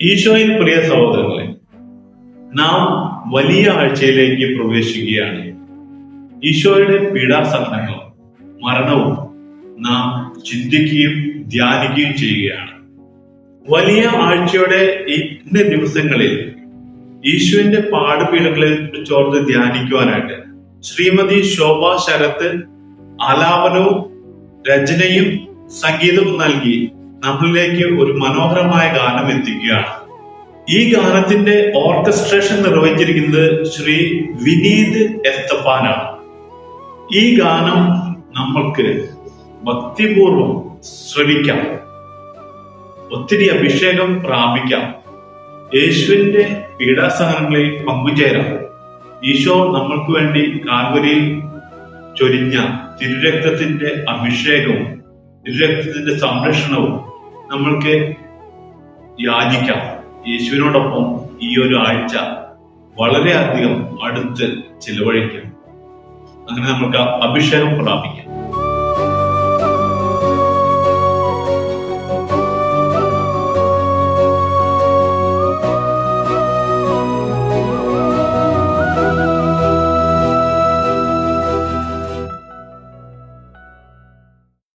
ഈശോയിൽ പ്രിയ സഹോദരങ്ങളെ നാം വലിയ ആഴ്ചയിലേക്ക് പ്രവേശിക്കുകയാണ്. ഈശോയുടെ പീഡാസഹനങ്ങളും മരണവും നാം ചിന്തിക്കുകയും ധ്യാനിക്കുകയും ചെയ്യുകയാണ്. വലിയ ആഴ്ചയുടെ ഇന്ന ദിവസങ്ങളിൽ ഈശോന്റെ പാടുപീഠങ്ങളെ കുറിച്ചോർത്ത് ധ്യാനിക്കുവാനായിട്ട് ശ്രീമതി ശോഭ ശരത്ത് ആലാപനവും രചനയും സംഗീതവും നൽകി നമ്മളിലേക്ക് ഒരു മനോഹരമായ ഗാനം എത്തിക്കുകയാണ്. ഈ ഗാനത്തിന്റെ ഓർക്കസ്ട്രേഷൻ നിർവഹിച്ചിരിക്കുന്നത് ശ്രീ വിനീത് എസ്തപ്പാനാണ്. ഈ ഗാനം നമ്മൾക്ക് ഭക്തിപൂർവം ശ്രവിക്കാം. ഒത്തിരി അഭിഷേകം പ്രാപിക്കാം. യേശുവിന്റെ പീഡാസഹനങ്ങളിൽ പങ്കുചേരാം. ഈശോ നമ്മൾക്ക് വേണ്ടി കാൽവരിയിൽ ചൊരിഞ്ഞ തിരുരക്തത്തിന്റെ അഭിഷേകവും തിരുരക്തത്തിന്റെ സംരക്ഷണവും നമ്മൾക്ക് യാചിക്കാം. യേശുവിനോടൊപ്പം ഈ ഒരു ആഴ്ച വളരെയധികം അടുത്ത് ചിലവഴിക്കാം. അങ്ങനെ നമുക്ക് അഭിഷേകം പ്രാപിക്കാം.